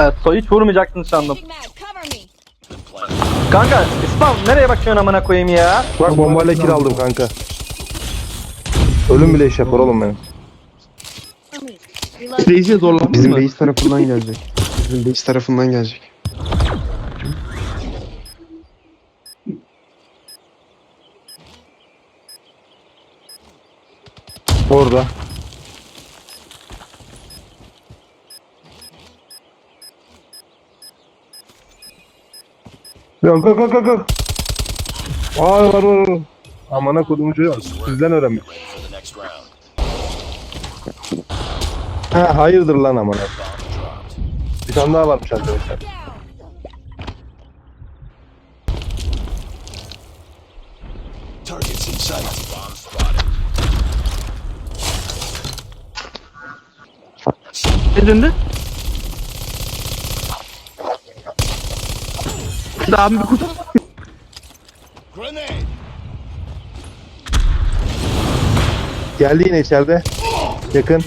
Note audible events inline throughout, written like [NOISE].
Evet, so hiç vurmayacaktın sandım. Kanka İslam nereye bakıyorsun amına koyayım ya? Bak bombayla kill aldım kanka. Ölüm bile iş yapar oğlum benim. Reis'e zorlandın Bizim mı? base tarafından gelecek. Bizim base tarafından gelecek. Orada. Yok kalk kalk kalk kalk. Var var var. var. Amına kodumu çocuğu sizden öğrenmiş. Ha hayırdır lan dropped. Bir tane daha varmış arkadaşlar. Targets in sight. Bomb spotted. Ne döndü? Daha bir. Grenade. Geldi yine içeride. Yakın.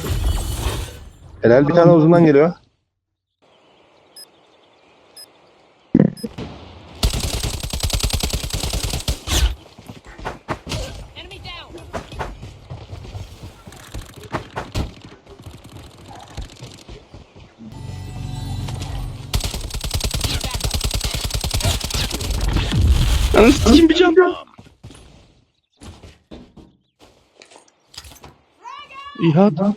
Helal bir tane uzundan geliyor. Anasını sikeyim bir can. İhat. UAV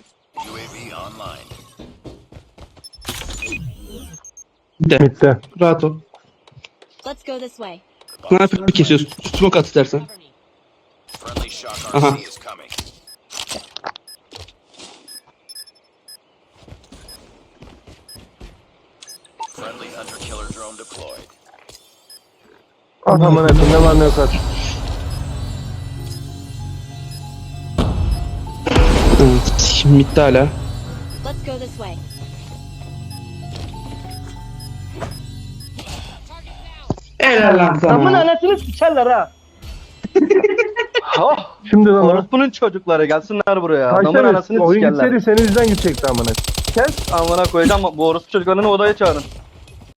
online. De. Bitti. Rahat ol. Let's go this way. Sniper kesiyoruz. Smoke at istersen. Aha. Friendly hunter killer drone deployed. Amına koyayım ne var ne yok Sikim bitti hala. Let's go this way. Helal lan Amın sana. anasını sikerler ha. oh, [LAUGHS] Şimdi lan o. orospunun çocukları gelsinler buraya. Adamın Kaçta anasını Oyun sikerler. gitseydi senin yüzünden gidecekti amına. Kes amına koyacağım bu orospu çocuklarını odaya çağırın.